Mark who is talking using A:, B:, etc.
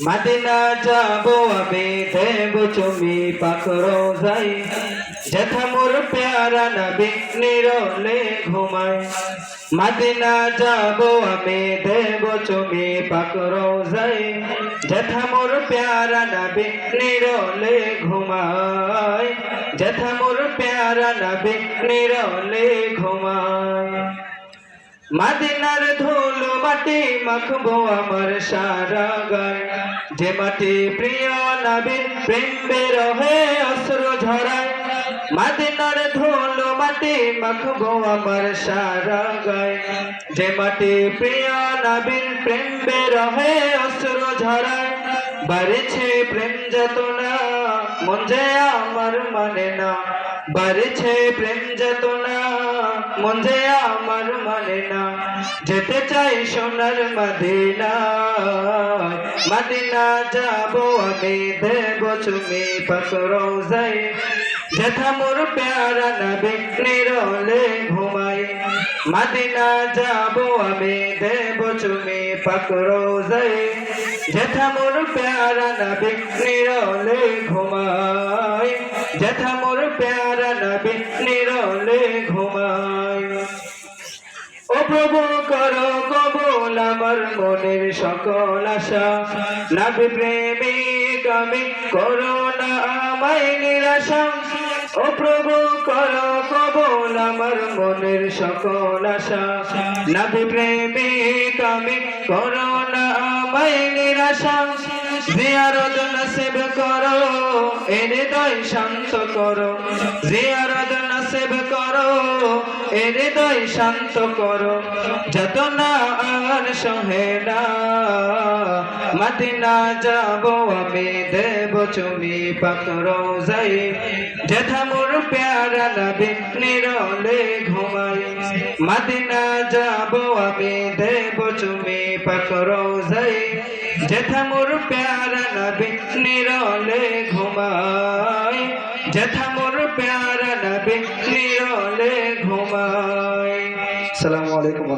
A: Medina যাব আমি দেব চুমি পাখরো যাই। যথা মোর প্যারা নবী নিরলে ঘুমায় মদিনা যাব আমি দেব চুমি পাখরো যাই। যথা মোর প্যারা নবী নিরলে ঘুমায় যথা মোর প্যারা নবী নিরলে ঘুমায় মাদিনার ধুল মাটি মাখবো আমার সারা গায় যে মাটি প্রিয় নবীর প্রেম বেরহে অশ্রু ঝরায়। মাদিনার ধুল মাটি মাখবো আমার সারা গায় যে মাটি প্রিয় নবীর প্রেম বেরহে অশ্রু ঝরায়। বাড়ছে প্রেম যতনা, মন যে আমার মানে না। বাড়ছে প্রেম যতনা মন যে আমার মানে না যেতে চাই সোনার মদিনা মদিনা যাব আমি, দেব চুমি পাকরো যাই। যথা মোর প্যারা নবী নিরলে ঘুমাই, মদিনা যাব আমি, দেব চুমি পাকরো যাই। যথা মোর প্যারা নবী নিরলে ঘুমাই, যথা মোর প্যারা প্রভু করো কবুল আমার মনের সকল আশা। নবী প্রেমিক, আমি করো না আমায় নিরাশা। ও প্রভু করো কবুল আমার মনের সকল আশা। নবী প্রেমিক, আমি করো না আমায় নিরাশা। জিয়ারত নসিব করো, এ হৃদয় শান্ত করো। জিয়ারত নসিব করো হৃদয় শান্ত করো যত না আর সহে না যাব আমি, দেব চুমি পাকরো যাই যথা মোর প্যারা নবী নিরলে ঘুমাই। মদিনা যাব আমি, দেব চুমি পাকরো যাই যথা মোর প্যারা নবী নিরলে ঘুমাই। যথা মোর নিরলে ঘুমায়। আসসালামু আলাইকুম